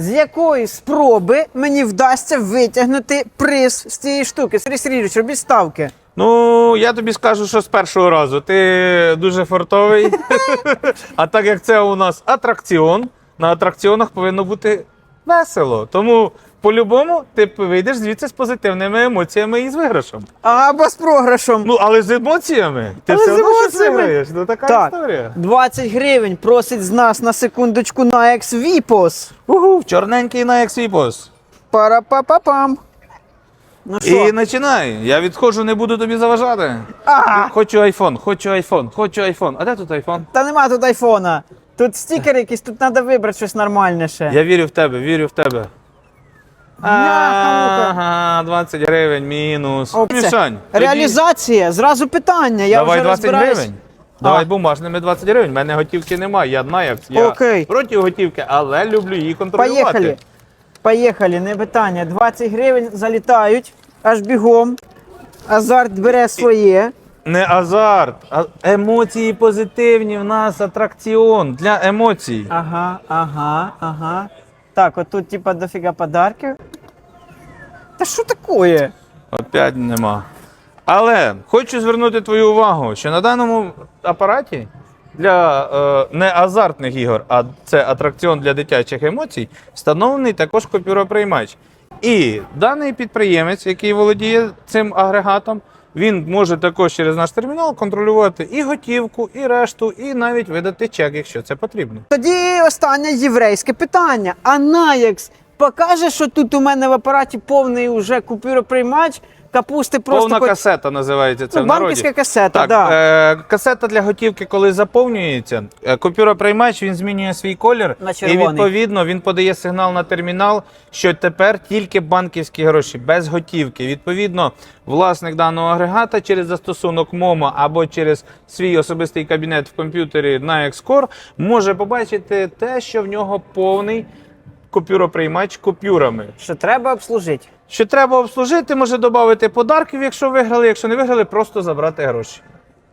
з якої спроби мені вдасться витягнути приз з цієї штуки. Сергій Сергійович, робіть ставки. Ну, я тобі скажу, що з першого разу ти дуже фартовий. а так як це у нас атракціон, на атракціонах повинно бути весело. Тому по-любому ти вийдеш звідси з позитивними емоціями і з виграшем. Або з програшом. Ну, але з емоціями. Ти Але все з одно щось емоціями. виграєш. Ну така Так. історія. 20 гривень просить з нас на секундочку на екс-віпос. Угу, чорненький на ексвіпос. Пара-па-па-пам. Ну І починай. Я відходжу, не буду тобі заважати. Ага. Хочу айфон, хочу айфон, хочу айфон. А де тут айфон? Та нема тут айфона. Тут стікер якийсь, тут треба вибрати щось нормальне ще. Я вірю в тебе, вірю в тебе. Ага, 20 гривень мінус. Це. Мішань, тоді Реалізація, зразу питання. Я давай вже 20 розбираюсь. гривень. Давай бумажними 20 гривень. У мене готівки немає. Я знаю, як я Окей. проти готівки, але люблю її контролювати. Поїхали. Поїхали, не питання. 20 гривень залітають, аж бігом. Азарт бере своє. Не азарт, а емоції позитивні. В нас атракціон для емоцій. Ага, ага, ага. Так, от тут типа дофіга подарків. Та що таке? Опять нема. Але хочу звернути твою увагу, що на даному апараті для е, не азартних ігор, а це атракціон для дитячих емоцій, встановлений також купюроприймач. І даний підприємець, який володіє цим агрегатом, він може також через наш термінал контролювати і готівку, і решту, і навіть видати чек, якщо це потрібно. Тоді останнє єврейське питання. А Наякс покаже, що тут у мене в апараті повний уже купюроприймач, капусти просто Повна хоч- касета називається це ну, в народі. банківська касета, Так, да. е, касета для готівки, коли заповнюється, е, купюроприймач він змінює свій колір, На і відповідно він подає сигнал на термінал, що тепер тільки банківські гроші без готівки. Відповідно, власник даного агрегата через застосунок МОМА або через свій особистий кабінет в комп'ютері на Xcore може побачити те, що в нього повний купюроприймач купюрами. Що треба обслужити. Що треба обслужити, може додати подарків, якщо виграли, якщо не виграли, просто забрати гроші.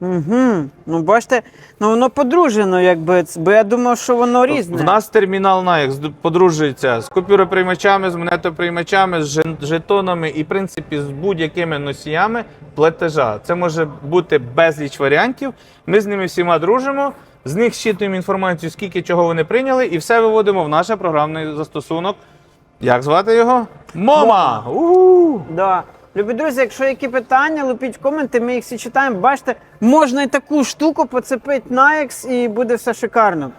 Угу. Ну, бачите, ну воно подружено, якби, бо я думав, що воно різне. В нас термінал NAEX подружується з купюроприймачами, з монетоприймачами, з жетонами і, в принципі, з будь-якими носіями платежа. Це може бути безліч варіантів. Ми з ними всіма дружимо. З них щитуємо інформацію, скільки чого вони прийняли, і все виводимо в наш програмний застосунок. Як звати його? Мома! У-у! Да. Любі друзі, якщо які питання, лупіть в коменти, ми їх всі читаємо. Бачите, можна і таку штуку поцепити на екс і буде все шикарно.